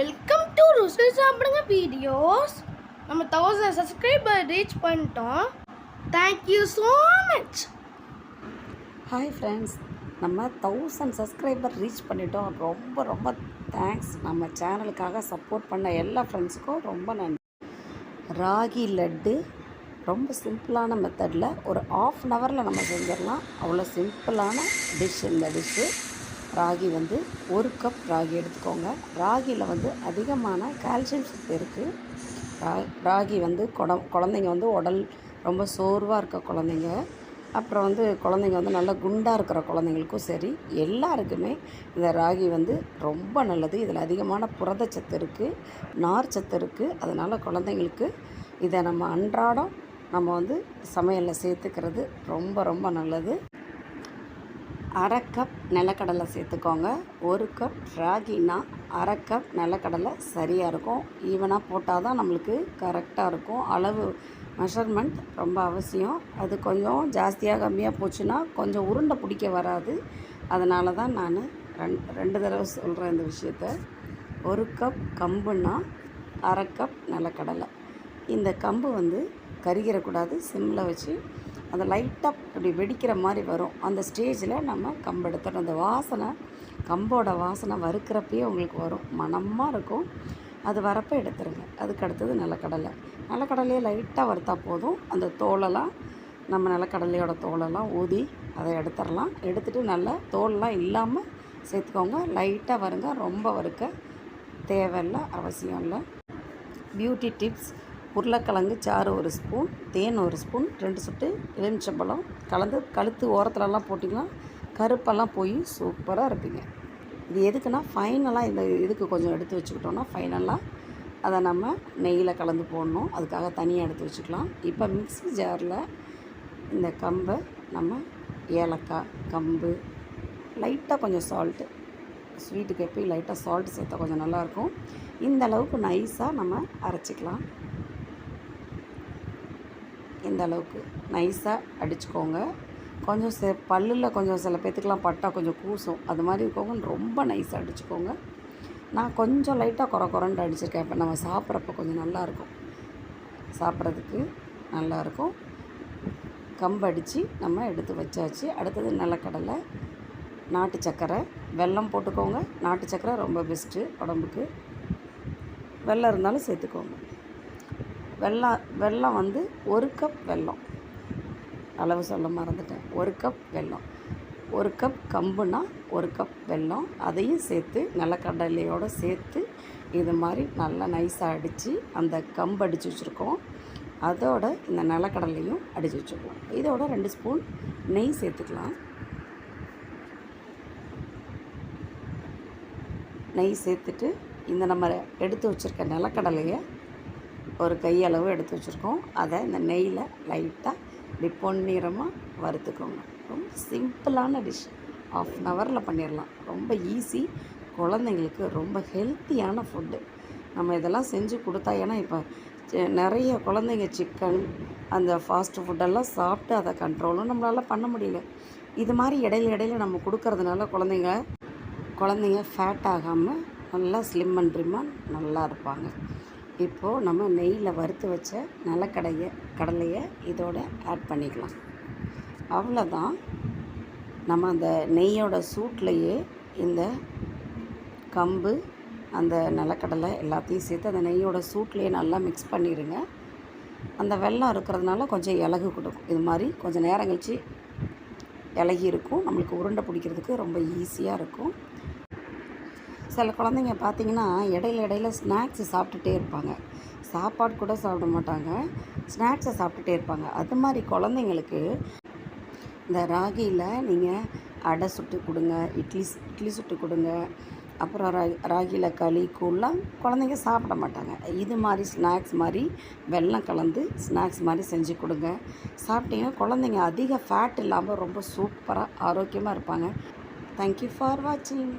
Welcome to ருசி சாப்பிடுங்க videos நம்ம தௌசண்ட் சப்ஸ்கிரைபர் ரீச் பண்ணிட்டோம். Thank you so much hi friends நம்ம தௌசண்ட் சப்ஸ்கிரைபர் ரீச் பண்ணிட்டோம். ரொம்ப ரொம்ப தேங்க்ஸ் நம்ம சேனலுக்காக சப்போர்ட் பண்ண எல்லா ஃப்ரெண்ட்ஸுக்கும் ரொம்ப நன்றி. ராகி லட்டு ரொம்ப சிம்பிளான மெத்தடில் ஒரு ஆஃப் அன் ஹவரில் நம்ம செஞ்சிடலாம். அவ்வளோ சிம்பிளான டிஷ் இந்த டிஷ்ஷு ராகி வந்து ஒரு கப் ராகி எடுத்துக்கோங்க. ராகியில் வந்து அதிகமான கால்சியம் சத்து இருக்குது ரா ராகி வந்து குடம் குழந்தைங்க வந்து உடல் ரொம்ப சோர்வாக இருக்க குழந்தைங்க. அப்புறம் வந்து குழந்தைங்க வந்து நல்லா குண்டாக இருக்கிற குழந்தைங்களுக்கும் சரி எல்லாருக்குமே இந்த ராகி வந்து ரொம்ப நல்லது. இதில் அதிகமான புரதச்சத்து இருக்குது நார் சத்து இருக்குது அதனால் குழந்தைங்களுக்கு இதை நம்ம அன்றாடம் நம்ம வந்து சமையலில் சேர்த்துக்கிறது ரொம்ப ரொம்ப நல்லது. அரை கப் நிலக்கடலை சேர்த்துக்கோங்க. ஒரு கப் ராகினா அரை கப் நிலக்கடலை சரியாக இருக்கும். ஈவனாக போட்டால் தான் நம்மளுக்கு கரெக்டாக இருக்கும். அளவு மெஷர்மெண்ட் ரொம்ப அவசியம். அது கொஞ்சம் ஜாஸ்தியாக கம்மியாக போச்சுன்னா கொஞ்சம் உருண்டை பிடிக்க வராது. அதனால தான் நான் ரெண் ரெண்டு தடவை சொல்கிறேன் இந்த விஷயத்த. ஒரு கப் கம்புன்னா அரை கப் நிலக்கடலை. இந்த கம்பு வந்து கருகிடக்கூடாது சிம்மில் வச்சு அந்த லைட்டாக அப்படி வெடிக்கிற மாதிரி வரும். அந்த ஸ்டேஜில் நம்ம கம்பு எடுத்துடணும் அந்த வாசனை கம்போட வாசனை வறுக்கிறப்பயே உங்களுக்கு வரும். மணமாக இருக்கும். அது வரப்போ எடுத்துருங்க. அதுக்கு அடுத்தது நிலக்கடலை. நிலக்கடலையே லைட்டாக வறுத்தா போதும். அந்த தோலெல்லாம் நம்ம நிலக்கடலையோட தோலெல்லாம் ஊதி அதை எடுத்துடலாம். எடுத்துகிட்டு நல்லா தோலெல்லாம் இல்லாமல் சேர்த்துக்கோங்க. லைட்டாக வருங்க. ரொம்ப வறுக்க தேவையில்லை அவசியம் இல்லை. பியூட்டி டிப்ஸ் உருளைக்கிழங்கு சாறு ஒரு ஸ்பூன் தேன் ஒரு ஸ்பூன் ரெண்டு சொட்டு எலுமிச்சம்பழம் கலந்து கழுத்து ஓரத்துலலாம் போட்டிங்கன்னா கருப்பெல்லாம் போய் சூப்பராக இருப்பீங்க இது எதுக்குன்னா ஃபைனலாக இந்த இதுக்கு கொஞ்சம் எடுத்து வச்சுக்கிட்டோன்னா ஃபைனலாக அதை நம்ம நெய்யில் கலந்து போடணும். அதுக்காக தனியாக எடுத்து வச்சுக்கலாம். இப்போ மிக்ஸி ஜாரில் இந்த கம்பை நம்ம ஏலக்காய் கம்பு லைட்டாக கொஞ்சம் சால்ட்டு ஸ்வீட்டுக்கு எப்பயும் லைட்டாக சால்ட் சேர்த்தா கொஞ்சம் நல்லாயிருக்கும் இந்த அளவுக்கு நைஸாக நம்ம அரைச்சிக்கலாம். இந்த அளவுக்கு. நைஸாக அடிச்சுக்கோங்க. கொஞ்சம் செ பல்லில் கொஞ்சம் சில பேத்துக்கெலாம் பட்டா கொஞ்சம் கூசும். அது மாதிரி இருக்கவங்க ரொம்ப நைஸாக அடிச்சுக்கோங்க. நான் கொஞ்சம் லைட்டாக குறை குறைன்ட்டு அடிச்சிருக்கேன். இப்போ நம்ம சாப்பிட்றப்ப கொஞ்சம் நல்லாயிருக்கும் சாப்பிட்றதுக்கு நல்லாயிருக்கும் கம்பு அடித்து நம்ம எடுத்து வச்சாச்சு. அடுத்தது நிலக்கடலை நாட்டு சக்கரை வெல்லம் போட்டுக்கோங்க. நாட்டு சக்கரை ரொம்ப பெஸ்ட்டு உடம்புக்கு. வெள்ளம் இருந்தாலும் சேர்த்துக்கோங்க. வெல்லம் வெல்லம் வந்து ஒரு கப் வெல்லம் அளவு சொல்ல மறந்துட்டேன். ஒரு கப் வெல்லம் ஒரு கப் கம்புனா ஒரு கப் வெல்லம் அதையும் சேர்த்து நிலக்கடலையோடு சேர்த்து இது மாதிரி நல்லா நைஸாக அடித்து அந்த கம்பு அடித்து வச்சுருக்கோம். அதோட இந்த நிலக்கடலையும் அடித்து வச்சுருக்கோம். இதோட ரெண்டு ஸ்பூன் நெய் சேர்த்துக்கலாம். நெய் சேர்த்துட்டு இந்த நம்ம எடுத்து வச்சுருக்க நிலக்கடலையை ஒரு கையளவு எடுத்து வச்சுருக்கோம். அதை இந்த நெய்யில் லைட்டாக இப்படி பொன்னிறமாக வறுத்துக்கோங்க. ரொம்ப சிம்பிளான டிஷ் ஆஃப் அன் ஹவரில் பண்ணிடலாம். ரொம்ப ஈஸி குழந்தைங்களுக்கு ரொம்ப ஹெல்த்தியான ஃபுட்டு நம்ம இதெல்லாம் செஞ்சு கொடுத்தா ஏன்னா இப்போ நிறைய குழந்தைங்க சிக்கன் அந்த ஃபாஸ்ட் ஃபுட்டெல்லாம் சாப்பிட்டு அதை கண்ட்ரோலும் நம்மளால் பண்ண முடியல. இது மாதிரி இடையில இடையில நம்ம கொடுக்கறதுனால குழந்தைங்க குழந்தைங்க ஃபேட் ஆகாமல் நல்லா ஸ்லிம் அண்ட் ட்ரிம்மாக நல்லா இருப்பாங்க. இப்போது நம்ம நெய்யில் வறுத்து வச்ச நிலக்கடையை கடலையை இதோட ஆட் பண்ணிக்கலாம். அவ்வளோதான் நம்ம அந்த நெய்யோட சூட்லேயே இந்த கம்பு அந்த நிலக்கடலை எல்லாத்தையும் சேர்த்து அந்த நெய்யோட சூட்லேயே நல்லா மிக்ஸ் பண்ணிடுங்க. அந்த வெள்ளம் இருக்கிறதுனால கொஞ்சம் இலகு கொடுக்கும். இது மாதிரி கொஞ்சம் நேரம் கழித்து இலகி இருக்கும். நம்மளுக்கு உருண்டை பிடிக்கிறதுக்கு ரொம்ப ஈஸியாக இருக்கும். சில குழந்தைங்க பார்த்திங்கன்னா இடையில இடையில ஸ்நாக்ஸ் சாப்பிட்டுட்டே இருப்பாங்க. சாப்பாடு கூட சாப்பிட மாட்டாங்க. ஸ்நாக்ஸை சாப்பிட்டுட்டே இருப்பாங்க. அது மாதிரி குழந்தைங்களுக்கு இந்த ராகியில் நீங்கள் அடை சுட்டு கொடுங்க இட்லி இட்லி சுட்டு கொடுங்க அப்புறம் ரா ராகியில் களி கூழ்லாம் குழந்தைங்க சாப்பிட மாட்டாங்க. இது மாதிரி ஸ்நாக்ஸ் மாதிரி வெல்லம் கலந்து ஸ்நாக்ஸ் மாதிரி செஞ்சு கொடுங்க. சாப்பிட்டீங்கன்னா குழந்தைங்க அதிக ஃபேட் இல்லாமல் ரொம்ப சூப்பராக ஆரோக்கியமாக இருப்பாங்க. தேங்க்யூ ஃபார் வாட்சிங்